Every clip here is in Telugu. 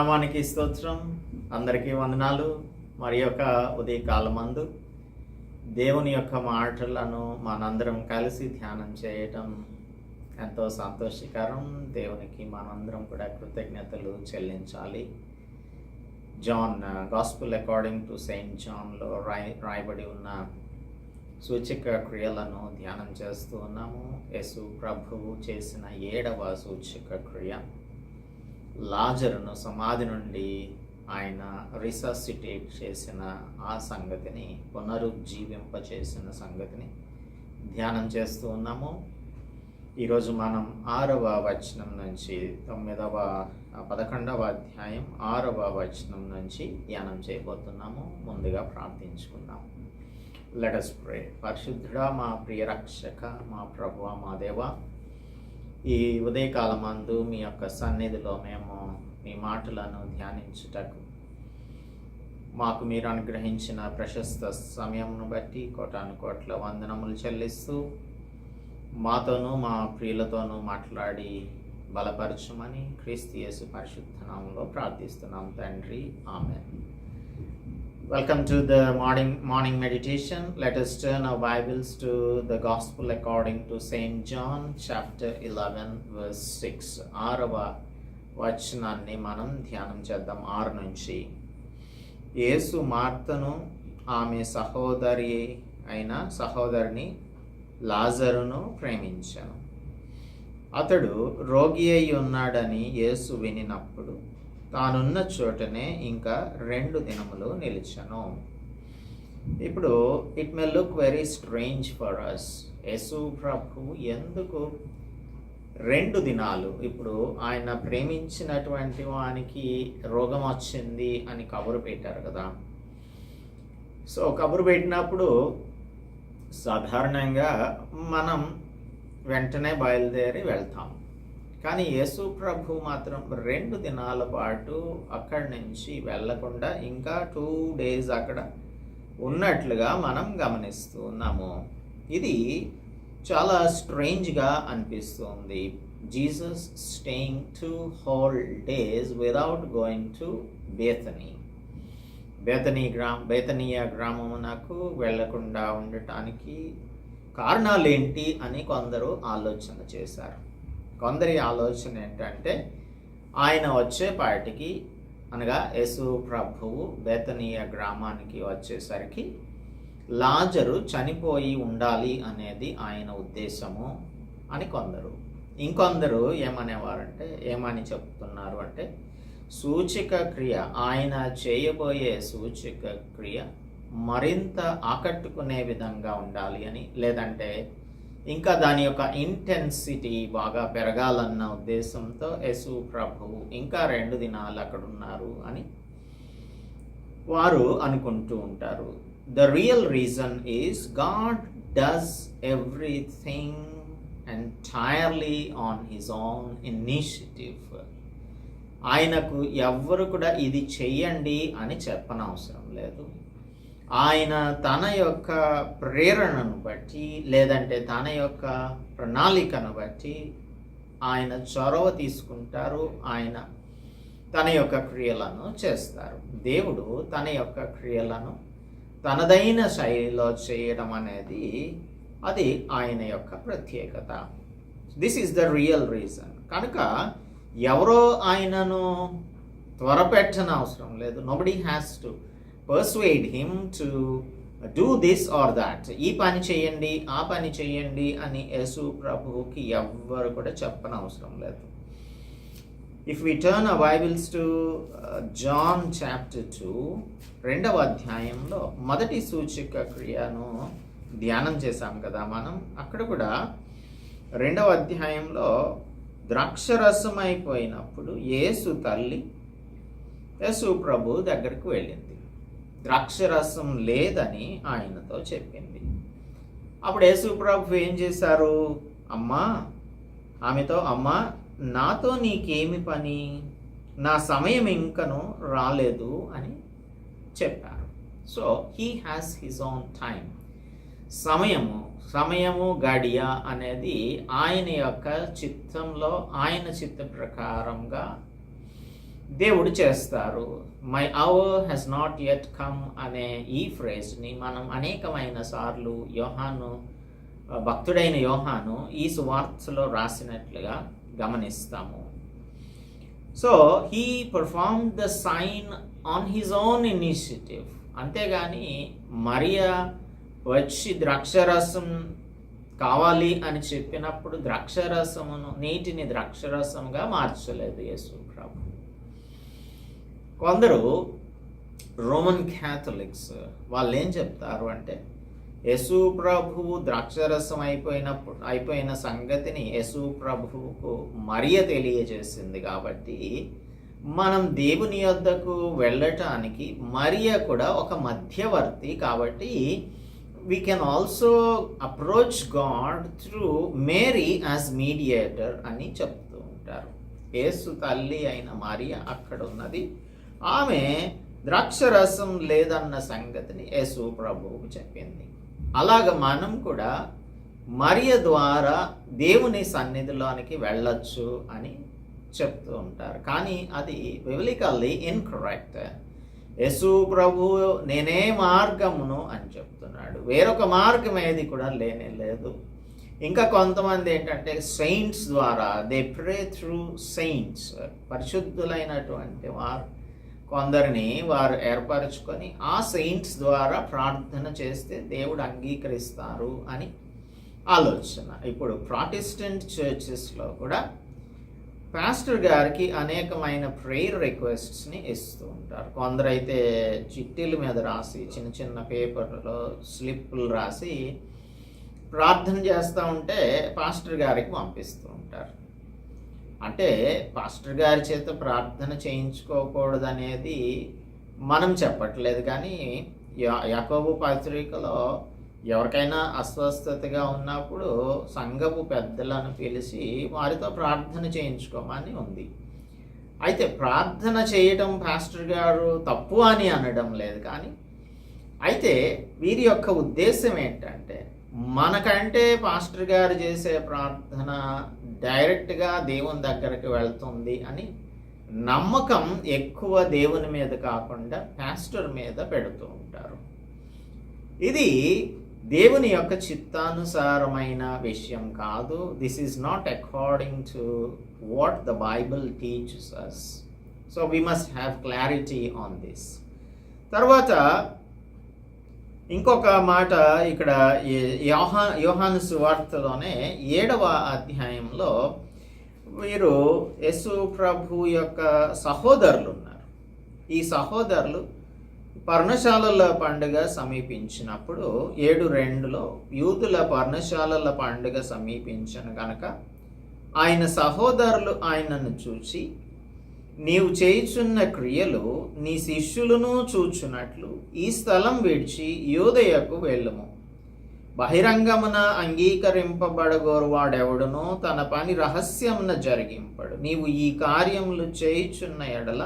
నామానికి స్తోత్రం. అందరికీ వందనాలు. మరి యొక్క ఉదయకాలమందు దేవుని యొక్క మాటలను మనందరం కలిసి ధ్యానం చేయటం ఎంతో సంతోషకరం. దేవునికి మనందరం కూడా కృతజ్ఞతలు చెల్లించాలి. John gospel according to saint జాన్లో రాయ్ రాయబడి ఉన్న సూచక క్రియలను ధ్యానం చేస్తూ ఉన్నాము. యేసు ప్రభువు చేసిన ఏడవ సూచక క్రియ. లాజరును సమాధి నుండి ఆయన రిససిటేట్ చేసిన ఆ సంగతిని పునరుజ్జీవింప చేసిన సంగతిని ధ్యానం చేస్తూ ఉన్నాము. ఈరోజు మనం ఆరవ వచనం నుంచి తొమ్మిదవ పదకొండవ అధ్యాయం ఆరవ వచనం నుంచి ధ్యానం చేయబోతున్నాము. ముందుగా ప్రార్థించుకుందాం. లెటస్ ప్రే పరిశుద్ధుడా మా ప్రియరక్షక మా ప్రభువ మా దేవ ఈ ఉదయకాలమందు మీ యొక్క సన్నిధిలో మేము మీ మాటలను ధ్యానించుటకు మాకు మీరు అనుగ్రహించిన ప్రశస్త సమయంను బట్టి కోటాను కోట్ల వందనములు చెల్లిస్తూ మాతోనూ మా ప్రియులతోనూ మాట్లాడి బలపరచమని క్రీస్తు యేసు పరిశుద్ధనామంలో ప్రార్థిస్తున్నాం తండ్రి. ఆమె Welcome to the morning morning meditation. Let us turn our Bibles to the Gospel according to Saint John, chapter 11, verse 6. ఆరవ వచనాన్ని మనం ధ్యానం చేద్దాం ఆరు నుంచి యేసు మార్తను ఆమె సహోదరి అయిన సహోదరిని లాజరును ప్రేమించాను అతడు రోగి అయి ఉన్నాడని యేసు వినినప్పుడు తానున్న చోటనే ఇంకా రెండు దినములు నిలిచాను. ఇప్పుడు it may look very strange for us Yesu ప్రభు ఎందుకు రెండు దినాలు ఇప్పుడు ఆయన ప్రేమించినటువంటి వానికి రోగం వచ్చింది అని కబురు పెట్టారు కదా. సో కబురు పెట్టినప్పుడు సాధారణంగా మనం వెంటనే బయలుదేరి వెళ్తాం కానీ యేసు ప్రభు మాత్రం రెండు దినాల పాటు అక్కడి నుంచి వెళ్ళకుండా ఇంకా టూ డేస్ అక్కడ ఉన్నట్లుగా మనం గమనిస్తూ ఉన్నాము ఇది చాలా స్ట్రేంజ్గా అనిపిస్తుంది. Jesus staying two whole days without going to Bethany. Bethany గ్రామ బేతనీయ గ్రామమునకు వెళ్ళకుండా ఉండటానికి కారణాలు ఏంటి అని కొందరు ఆలోచన చేశారు. కొందరి ఆలోచన ఏంటంటే ఆయన వచ్చేపాటికి అనగా యేసు ప్రభువు బేతనీయ గ్రామానికి వచ్చేసరికి లాజరు చనిపోయి ఉండాలి అనేది ఆయన ఉద్దేశము అని కొందరు. ఇంకొందరు ఏమనేవారంటే ఏమని చెప్తున్నారు అంటే సూచిక క్రియ ఆయన చేయబోయే సూచిక క్రియ మరింత ఆకట్టుకునే విధంగా ఉండాలి అని లేదంటే ఇంకా దాని యొక్క ఇంటెన్సిటీ బాగా పెరగాలన్న ఉద్దేశంతో యేసు ప్రభువు ఇంకా రెండు దినాలు అక్కడ ఉన్నారు అని వారు అనుకుంటూ ఉంటారు. The real reason is God does everything entirely on his own initiative ఆయనకు ఎవ్వరు కూడా ఇది చెయ్యండి అని చెప్పనవసరం లేదు. ఆయన తన యొక్క ప్రేరణను బట్టి లేదంటే తన యొక్క ప్రణాళికను బట్టి ఆయన చొరవ తీసుకుంటారు. ఆయన తన యొక్క క్రియలను చేస్తారు. దేవుడు తన యొక్క క్రియలను తనదైన శైలిలో చేయడం అనేది అది ఆయన యొక్క ప్రత్యేకత. This is the real reason కనుక ఎవరో ఆయనను త్వరపెట్టని అవసరం లేదు. Nobody has to persuade him to do this or that ఈ పని చేయండి ఆ పని చేయండి అని యేసు ప్రభువుకి ఎవ్వరు కూడా చెప్పని అవసరం లేదు if we turn a Bibles to John chapter two రెండవ అధ్యాయంలో మొదటి సూచిక క్రియను ధ్యానం చేశాం కదా మనం. అక్కడ కూడా రెండవ అధ్యాయంలో ద్రాక్షరసమైపోయినప్పుడు యేసు తల్లి యేసు ప్రభు దగ్గరికి వెళ్ళింది. ద్రాక్షరసం లేదని ఆయనతో చెప్పింది. అప్పుడు యేసుప్రభు ఏం చేశారు? అమ్మా ఆమెతో అమ్మా నాతో నీకేమి పని? నా సమయం ఇంకను రాలేదు అని చెప్పారు. So he has his own time సమయము సమయము గడియ అనేది ఆయన యొక్క చిత్తంలో ఆయన చిత్త ప్రకారంగా దేవుడు చేస్తారు. My hour has not yet come అనే ఈ ఫ్రేజ్ని మనం అనేకమైన సార్లు యోహాను భక్తుడైన యోహాను ఈ సువార్తలో రాసినట్లుగా గమనిస్తాము. So he perform the sign on his own initiative అంతేగాని మరియా వచ్చి ద్రాక్షరసం కావాలి అని చెప్పినప్పుడు ద్రాక్షరసమును నీటిని ద్రాక్షరసంగా మార్చలేదు యేసు ప్రభు కొందరు రోమన్ క్యాథలిక్స్ వాళ్ళు ఏం చెప్తారు అంటే యశు ప్రభువు ద్రాక్షరసం అయిపోయినప్పుడు అయిపోయిన సంగతిని యశు ప్రభువుకు మరియ తెలియజేసింది కాబట్టి మనం దేవుని యొద్దకు వెళ్ళటానికి మరియ కూడా ఒక మధ్యవర్తి కాబట్టి we can also approach God through Mary as mediator అని చెప్తూ ఉంటారు. యేసు తల్లి అయిన మరియ అక్కడ ఉన్నది ఆమె ద్రాక్షరసం లేదన్న సంగతిని యేసు ప్రభువుకు చెప్పింది. అలాగ మనం కూడా మరియ ద్వారా దేవుని సన్నిధిలోనికి వెళ్ళొచ్చు అని చెప్తూ ఉంటారు. కానీ అది వివలికల్లీ ఇన్కరెక్ట్ యశు ప్రభు నేనే మార్గమును అని చెప్తున్నాడు. వేరొక మార్గం ఏది కూడా లేనే లేదు. ఇంకా కొంతమంది ఏంటంటే సెయింట్స్ ద్వారా దే ప్రే త్రూ సెయింట్స్ పరిశుద్ధులైనటువంటి వారు కొందరిని వారు ఏర్పరచుకొని ఆ సెయింట్స్ ద్వారా ప్రార్థన చేస్తే దేవుడు అంగీకరిస్తారు అని ఆలోచన. ఇప్పుడు ప్రాటెస్టెంట్ చర్చెస్లో కూడా పాస్టర్ గారికి అనేకమైన ప్రేయర్ రిక్వెస్ట్స్ని ఇస్తూ ఉంటారు. కొందరైతే చిట్టీల మీద రాసి చిన్న చిన్న పేపర్లో స్లిప్లు రాసి ప్రార్థన చేస్తూ ఉంటే పాస్టర్ గారికి పంపిస్తూ ఉంటారు. అంటే పాస్టర్ గారి చేత ప్రార్థన చేయించుకోకూడదు అనేది మనం చెప్పట్లేదు. కానీ యాకోబు పత్రికలో ఎవరికైనా అస్వస్థతగా ఉన్నప్పుడు సంఘపు పెద్దలను పిలిచి వారితో ప్రార్థన చేయించుకోమని ఉంది. అయితే ప్రార్థన చేయటం పాస్టర్ గారు తప్పు అని అనడం లేదు కానీ అయితే వీరి యొక్క ఉద్దేశం ఏంటంటే మనకంటే పాస్టర్ గారు చేసే ప్రార్థన డైరెక్ట్గా దేవుని దగ్గరికి వెళ్తుంది అని నమ్మకం ఎక్కువ దేవుని మీద కాకుండా పాస్టర్ మీద పెడుతూ ఉంటారు. ఇది దేవుని యొక్క చిత్తానుసారమైన విషయం కాదు. This is not according to what the Bible teaches us so we must have clarity on this తర్వాత ఇంకొక మాట ఇక్కడ యోహా యోహాను సువార్తలోనే ఏడవ అధ్యాయంలో వీరు యశు ప్రభు యొక్క సహోదరులు ఉన్నారు ఈ సహోదరులు పర్ణశాలల పండుగ సమీపించినప్పుడు ఏడు రెండులో యూదుల పర్ణశాలల పండుగ సమీపించిన కనుక ఆయన సహోదరులు ఆయనను చూసి నీవు చేయుచున్న క్రియలు నీ శిష్యులను చూచున్నట్లు ఈ స్థలం విడిచి యోదయకు వెళ్ళము. బహిరంగమున అంగీకరింపబడగోరువాడెవడునో తన పని రహస్యమున జరిగింపడు. నీవు ఈ కార్యములు చేయుచున్న ఎడల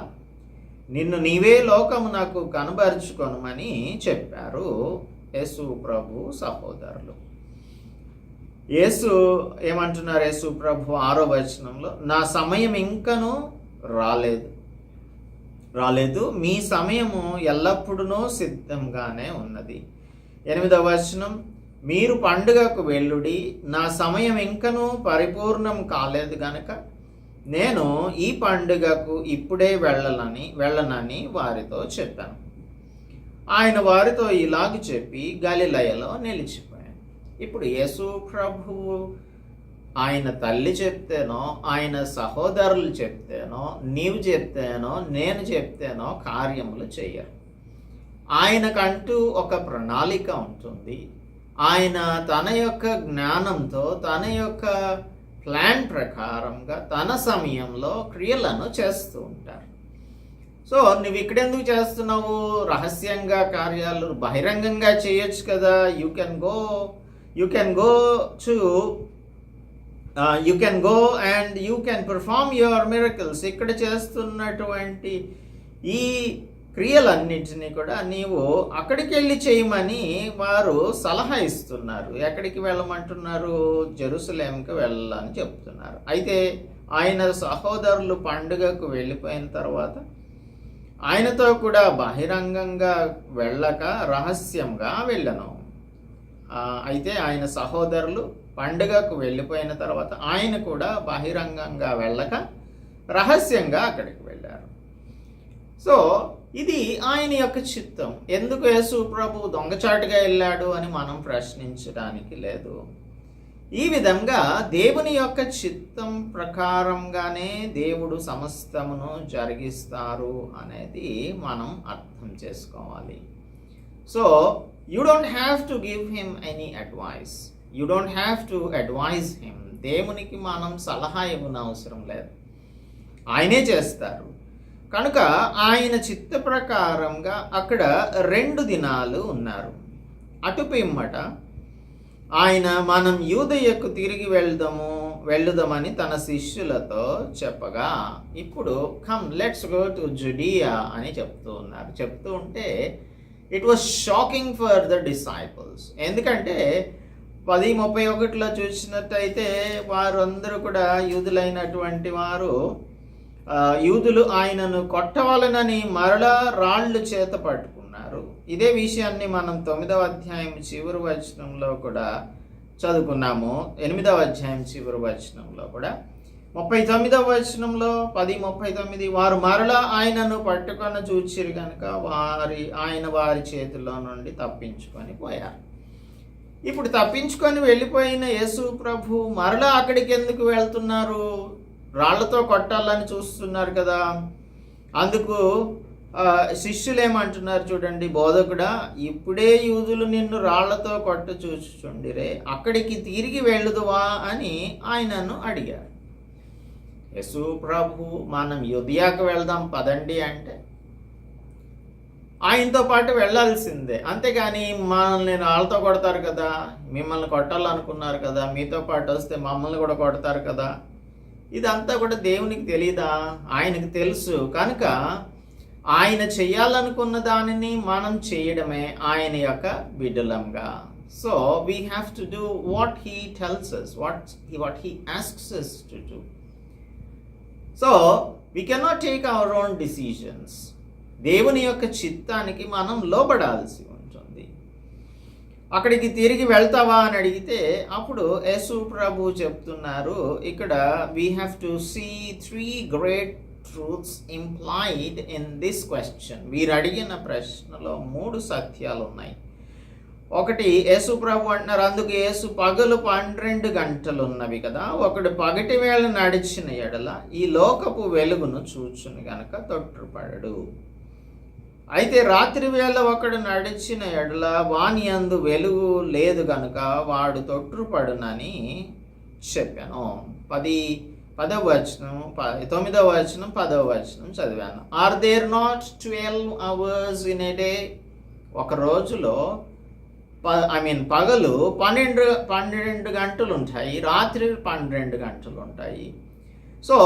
నిన్ను నీవే లోకమునకు కనబరుచుకొనమని చెప్పారు యేసు ప్రభు సహోదరులు. యేసు ఏమంటున్నారు యేసు ప్రభు ఆరో వచనంలో నా సమయం ఇంకను రాలేదు. రాలేదు. మీ సమయము ఎల్లప్పుడూ సిద్ధంగానే ఉన్నది. ఎనిమిదవ వచనం మీరు పండుగకు వెళ్ళుడి నా సమయం ఇంకనూ పరిపూర్ణం కాలేదు గనక నేను ఈ పండుగకు ఇప్పుడే వెళ్ళలని వెళ్ళనని వారితో చెప్పాను. ఆయన వారితో ఇలాగ చెప్పి గలిలయలో నిలిచిపోయాను. ఇప్పుడు యేసు ప్రభువు ఆయన తల్లి చెప్తేనో ఆయన సహోదరులు చెప్తేనో నీవు చెప్తేనో నేను చెప్తేనో కార్యములు చేయరు. ఆయనకంటూ ఒక ప్రణాళిక ఉంటుంది. ఆయన తన యొక్క జ్ఞానంతో తన యొక్క ప్లాన్ ప్రకారంగా తన సమయంలో క్రియలను చేస్తూ ఉంటారు. సో నువ్వు ఇక్కడెందుకు చేస్తున్నావు? రహస్యంగా కార్యాలు బహిరంగంగా చేయొచ్చు కదా. You can go you can go to you can go and you can perform your miracles ఇక్కడ చేస్తున్నటువంటి ఈ క్రియలన్నింటినీ కూడా నీవు అక్కడికి వెళ్ళి చేయమని వారు సలహా ఇస్తున్నారు. ఎక్కడికి వెళ్ళమంటున్నారు? జెరూసలేంకి వెళ్ళాలని చెప్తున్నారు. అయితే ఆయన సహోదరులు పండుగకు వెళ్ళిపోయిన తర్వాత ఆయనతో కూడా బహిరంగంగా వెళ్ళక రహస్యంగా వెళ్ళను. అయితే ఆయన సహోదరులు పండుగకు వెళ్ళిపోయిన తర్వాత ఆయన కూడా బహిరంగంగా వెళ్ళక రహస్యంగా అక్కడికి వెళ్ళారు. సో ఇది ఆయన యొక్క చిత్తం. ఎందుకు యేసు ప్రభు దొంగచాటుగా వెళ్ళాడు అని మనం ప్రశ్నించడానికి లేదు. ఈ విధంగా దేవుని యొక్క చిత్తం ప్రకారంగానే దేవుడు సమస్తమును జరిగిస్తారు అనేది మనం అర్థం చేసుకోవాలి. So you don't have to give him any advice you don't have to advise him దేవునికి మనం సలహా ఇవ్వన అవసరం లేదు. ఆయనే చేస్తారు. కనుక ఆయన చిత్త ప్రకారంగా అక్కడ రెండు దినాలు ఉన్నారు. అటు పిమ్మట ఆయన మనం యూదయ్యకు తిరిగి వెళ్దాము వెళ్ళుదామని తన శిష్యులతో చెప్పగా ఇప్పుడు come let's go to Judea అని చెప్తూ ఉన్నారు. చెప్తూ ఉంటే it was shocking for the disciples ఎందుకంటే పది ముప్పై ఒకటిలో చూసినట్టయితే వారందరూ కూడా యూదులైనటువంటి వారు యూదులు ఆయనను కొట్టవాలనని మరలా రాళ్ళు చేత పట్టుకున్నారు. ఇదే విషయాన్ని మనం తొమ్మిదవ అధ్యాయం చివరి వచనంలో కూడా చదువుకున్నాము. ఎనిమిదవ అధ్యాయం చివరి వచనంలో కూడా. ముప్పై తొమ్మిదవ వచనంలో పది ముప్పై తొమ్మిది వారు మరలా ఆయనను పట్టుకొని చూచిరు కనుక వారి ఆయన వారి చేతిలో నుండి తప్పించుకొని పోయారు. ఇప్పుడు తప్పించుకొని వెళ్ళిపోయిన యేసు ప్రభు మరలా అక్కడికి ఎందుకు వెళ్తున్నారు? రాళ్ళతో కొట్టాలని చూస్తున్నారు కదా. అందుకు శిష్యులు ఏమంటున్నారు చూడండి బోధకుడా ఇప్పుడే యూదులు నిన్ను రాళ్ళతో కొట్ట చూచుచుండిరే అక్కడికి తిరిగి వెళ్ళుదువా అని ఆయనను అడిగారు. యేసు ప్రభు మనం యుధియాకు వెళ్దాం పదండి అంటే ఆయనతో పాటు వెళ్ళాల్సిందే. అంతేగాని మనల్ని వాళ్ళతో కొడతారు కదా మిమ్మల్ని కొట్టాలనుకున్నారు కదా మీతో పాటు వస్తే మమ్మల్ని కూడా కొడతారు కదా ఇదంతా కూడా దేవునికి తెలీదా? ఆయనకు తెలుసు. కనుక ఆయన చేయాలనుకున్న దానిని మనం చేయడమే ఆయన యొక్క బిడ్డలంగా. So we have to do what he tells us what what he asks us to do so we cannot take our own decisions దేవుని యొక్క చిత్తానికి మనం లోబడాల్సి ఉంటుంది. అక్కడికి తిరిగి వెళ్తావా అని అడిగితే అప్పుడు యేసు ప్రభు చెప్తున్నారు ఇక్కడ we have to see three great truths implied in this question వీరు అడిగిన ప్రశ్నలో మూడు సత్యాలు ఉన్నాయి ఒకటి యేసు ప్రభు అంటున్నారు అందుకు యేసు పగలు పన్నెండు గంటలు ఉన్నవి కదా ఒకడు పగటి వేళ నడిచిన ఎడల ఈ లోకపు వెలుగును చూచును గనక తొట్టుపడడు అయితే రాత్రి వేళ ఒకడు నడిచిన ఎడల వాని అందు వెలుగు లేదు గనుక వాడు తొట్టుపడునని చెప్పాను. పది పదవ వచనం తొమ్మిదవ వచనం పదవ వచనం చదివాను. Are there not twelve hours in a day ఒక రోజులో ఐ మీన్ పగలు పన్నెండు పన్నెండు గంటలు ఉంటాయి రాత్రి పన్నెండు గంటలు ఉంటాయి సో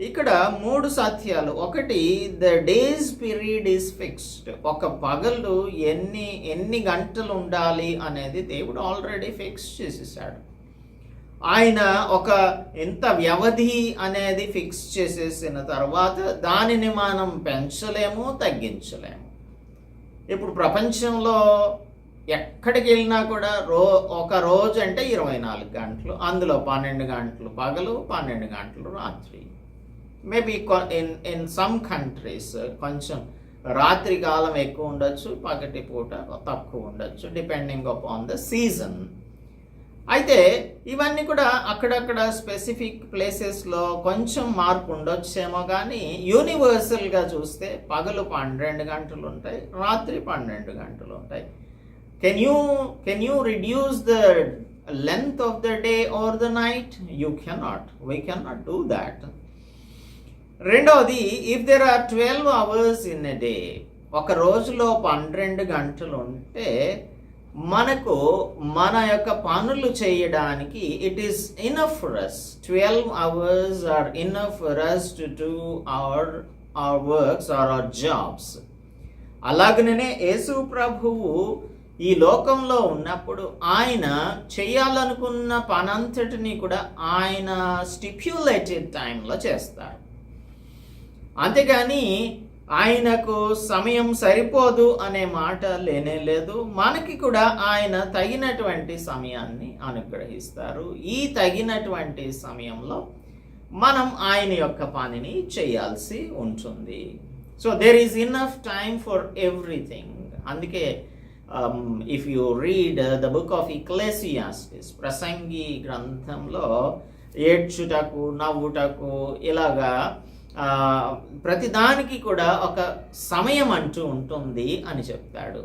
ఇక్కడ మూడు సత్యాలు. ఒకటి the day's period is fixed ఒక పగలు ఎన్ని ఎన్ని గంటలు ఉండాలి అనేది దేవుడు ఆల్రెడీ ఫిక్స్ చేసేసాడు. ఆయన ఒక ఎంత వ్యవధి అనేది ఫిక్స్ చేసేసిన తర్వాత దానిని మనం పెంచలేము తగ్గించలేము. ఇప్పుడు ప్రపంచంలో ఎక్కడికి వెళ్ళినా కూడా రో ఒక రోజు అంటే ఇరవై నాలుగు గంటలు అందులో పన్నెండు గంటలు పగలు పన్నెండు గంటలు రాత్రి. Maybe in in some countries కొంచెం రాత్రి కాలం ఎక్కువ ఉండొచ్చు పగటి పూట తక్కువ ఉండొచ్చు డిపెండింగ్ అపాన్ ద సీజన్ అయితే ఇవన్నీ కూడా అక్కడక్కడ స్పెసిఫిక్ ప్లేసెస్లో కొంచెం మార్పు ఉండొచ్చేమో కానీ యూనివర్సల్గా చూస్తే పగలు పన్నెండు గంటలు ఉంటాయి రాత్రి పన్నెండు గంటలు ఉంటాయి. Can you can you reduce the length of the day or the night you cannot we cannot do that. రెండవది if there are twelve hours in a day ఒక రోజులో పన్నెండు గంటలు ఉంటే మనకు మన యొక్క పనులు చేయడానికి it is enough for us twelve hours are enough for us to do our our works or our jobs అలాగనే యేసు ప్రభువు ఈ లోకంలో ఉన్నప్పుడు ఆయన చేయాలనుకున్న పనంతటిని కూడా ఆయన స్టిప్యులేటెడ్ టైంలో చేస్తారు అంతేగాని ఆయనకు సమయం సరిపోదు అనే మాట లేనే లేదు. మనకి కూడా ఆయన తగినటువంటి సమయాన్ని అనుగ్రహిస్తారు. ఈ తగినటువంటి సమయంలో మనం ఆయన యొక్క పనిని చేయాల్సి ఉంటుంది. So there is enough time for everything అందుకే if you read the book of Ecclesiastes ప్రసంగి గ్రంథంలో ఏడ్చుటకు నవ్వుటకు ఇలాగా ప్రతిదానికి కూడా ఒక సమయం అంటూ ఉంటుంది అని చెప్తాడు.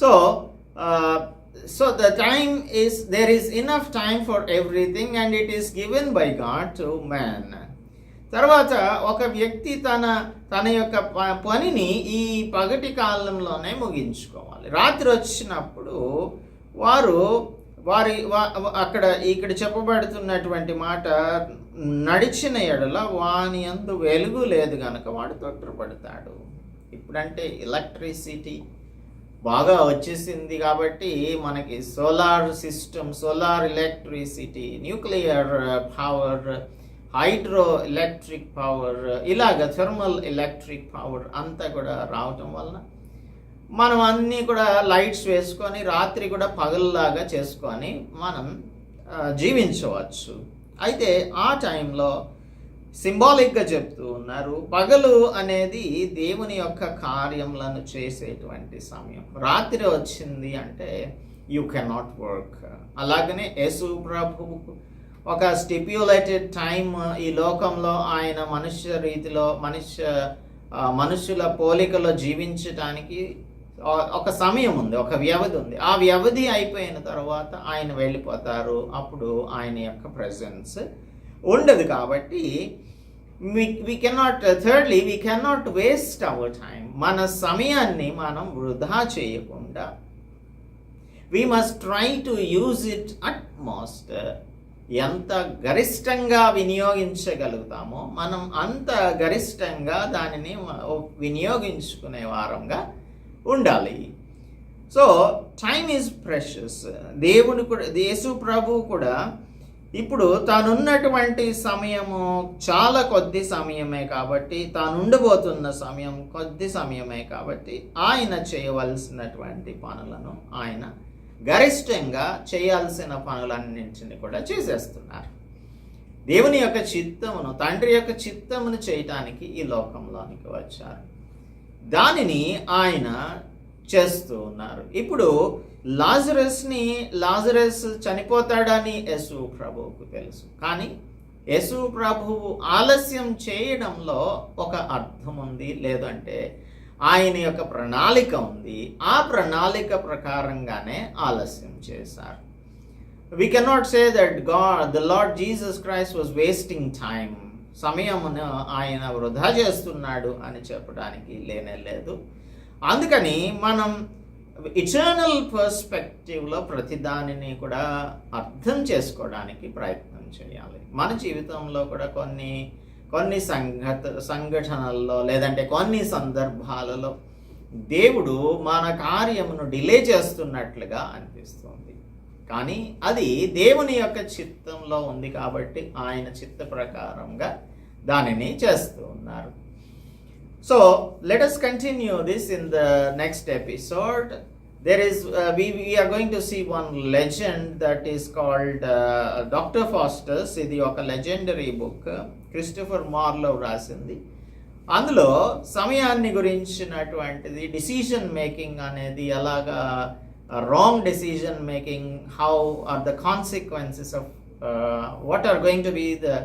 So so the time is there is enough time for everything and it is given by God to man తర్వాత ఒక వ్యక్తి తన తన యొక్క ప- పనిని ఈ పగటి కాలంలోనే ముగించుకోవాలి. రాత్రి వచ్చినప్పుడు వారు వారి అక్కడ ఇక్కడ చెప్పబడుతున్నటువంటి మాట నడిచిన ఎడల వాని అందు వెలుగు లేదు గనక వాడు తొట్టుపడతాడు ఇప్పుడంటే ఎలక్ట్రిసిటీ బాగా వచ్చేసింది కాబట్టి మనకి solar system solar electricity nuclear power hydro electric power ఇలాగ థర్మల్ ఎలక్ట్రిక్ పవర్ అంతా కూడా రావటం వలన మనం అన్నీ కూడా లైట్స్ వేసుకొని రాత్రి కూడా పగల్లాగా చేసుకొని మనం జీవించవచ్చు. అయితే ఆ టైంలో సింబాలిక్గా చెప్తూ ఉన్నారు పగలు అనేది దేవుని యొక్క కార్యములను చేసేటువంటి సమయం. రాత్రి వచ్చింది అంటే యూ కెనాట్ వర్క్ అలాగనే యేసు ప్రభువుకు ఒక స్టిప్యులేటెడ్ టైం ఈ లోకంలో ఆయన మనుష్య రీతిలో మనుష్య మనుషుల పోలికలో జీవించటానికి ఒక సమయం ఉంది ఒక వ్యవధి ఉంది. ఆ వ్యవధి అయిపోయిన తర్వాత ఆయన వెళ్ళిపోతారు. అప్పుడు ఆయన యొక్క ప్రజెన్స్ ఉండదు కాబట్టి we cannot thirdly we cannot waste our time మన సమయాన్ని మనం వృధా చేయకుండా we must try to use it at most ఎంత గరిష్టంగా వినియోగించగలుగుతామో మనం అంత గరిష్టంగా దానిని వినియోగించుకునే వారంగా ఉండాలి. సో టైమ్ ఈజ్ ప్రెషస్ దేవుడు కూడా యేసు ప్రభు కూడా ఇప్పుడు తానున్నటువంటి సమయము చాలా కొద్ది సమయమే కాబట్టి తాను ఉండబోతున్న సమయం కొద్ది సమయమే కాబట్టి ఆయన చేయవలసినటువంటి పనులను ఆయన గరిష్టంగా చేయాల్సిన పనులన్నింటిని కూడా చేసేస్తున్నారు. దేవుని యొక్క చిత్తమును తండ్రి యొక్క చిత్తమును చేయటానికి ఈ లోకంలోనికి వచ్చారు. దానిని ఆయన చేస్తూ ఉన్నారు. ఇప్పుడు లాజరస్ని లాజరస్ చనిపోతాడని యేసు ప్రభువుకు తెలుసు. కానీ యేసు ప్రభువు ఆలస్యం చేయడంలో ఒక అర్థం ఉంది లేదంటే ఆయన యొక్క ప్రణాళిక ఉంది. ఆ ప్రణాళిక ప్రకారంగానే ఆలస్యం చేశారు. We cannot say that God the Lord Jesus Christ was wasting time సమయమును ఆయన వృధా చేస్తున్నాడు అని చెప్పడానికి లేనే లేదు. అందుకని మనం ఇటర్నల్ పర్స్పెక్టివ్లో ప్రతిదానిని కూడా అర్థం చేసుకోవడానికి ప్రయత్నం చేయాలి. మన జీవితంలో కూడా కొన్ని కొన్ని సంఘట సంఘటనల్లో లేదంటే కొన్ని సందర్భాలలో దేవుడు మన కార్యమును డిలే చేస్తున్నట్లుగా అనిపిస్తుంది. కానీ అది దేవుని యొక్క చిత్తంలో ఉంది కాబట్టి ఆయన చిత్త ప్రకారంగా దానిని చేస్తూ ఉన్నారు. So let us continue this in the next episode there is uh, we, we are going to see one legend that is called uh, doctor Faustus ఇది ఒక లెజెండరీ బుక్ క్రిస్టఫర్ మార్లో రాసింది. అందులో సమయాన్ని గురించినటువంటిది డిసిషన్ మేకింగ్ అనేది ఎలాగా wrong decision making how are the consequences of what are going to be the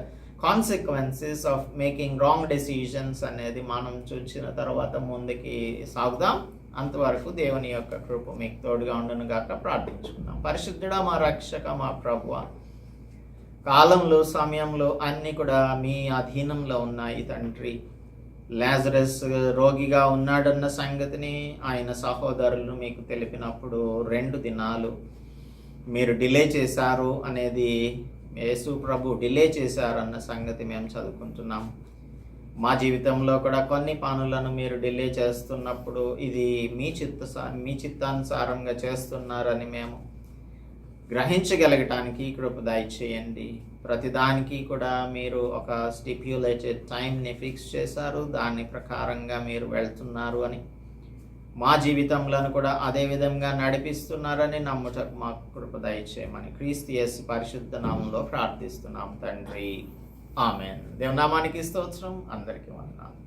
consequences of making wrong decisions అనేది మనం చూసిన తర్వాత ముందుకి సాగుదాం. అంతవరకు దేవుని యొక్క కృప మీకు తోడుగా ఉండను గాక ప్రార్థించుకుందాం. పరిశుద్ధుడా మా రక్షక మా ప్రభువ కాలంలో సమయంలో అన్నీ కూడా మీ అధీనంలో ఉన్నాయి తండ్రి. లాజరస్ రోగిగా ఉన్నాడన్న సంగతిని ఆయన సహోదరులు మీకు తెలిపినప్పుడు రెండు దినాలు మీరు డిలే చేశారు అనేది యేసు ప్రభు డిలే చేశారన్న సంగతి మేము చదువుకుంటున్నాం. మా జీవితంలో కూడా కొన్ని పనులను మీరు డిలే చేస్తున్నప్పుడు ఇది మీ చిత్త మీ చిత్తానుసారంగా చేస్తున్నారని మేము గ్రహించగలగటానికి కృప దయచేయండి. ప్రతిదానికి కూడా మీరు ఒక స్టిప్యులేటెడ్ టైంని ఫిక్స్ చేశారు. దాని ప్రకారంగా మీరు వెళ్తున్నారు అని మా జీవితంలో కూడా అదే విధంగా నడిపిస్తున్నారని నమ్ముటకు మాకు కృప దయచేయమని క్రీస్తు యేసు పరిశుద్ధ నామంలో ప్రార్థిస్తున్నాం తండ్రి. ఆమెన్. దేవనామానికి స్తోత్రం. అందరికీ వందనాలు.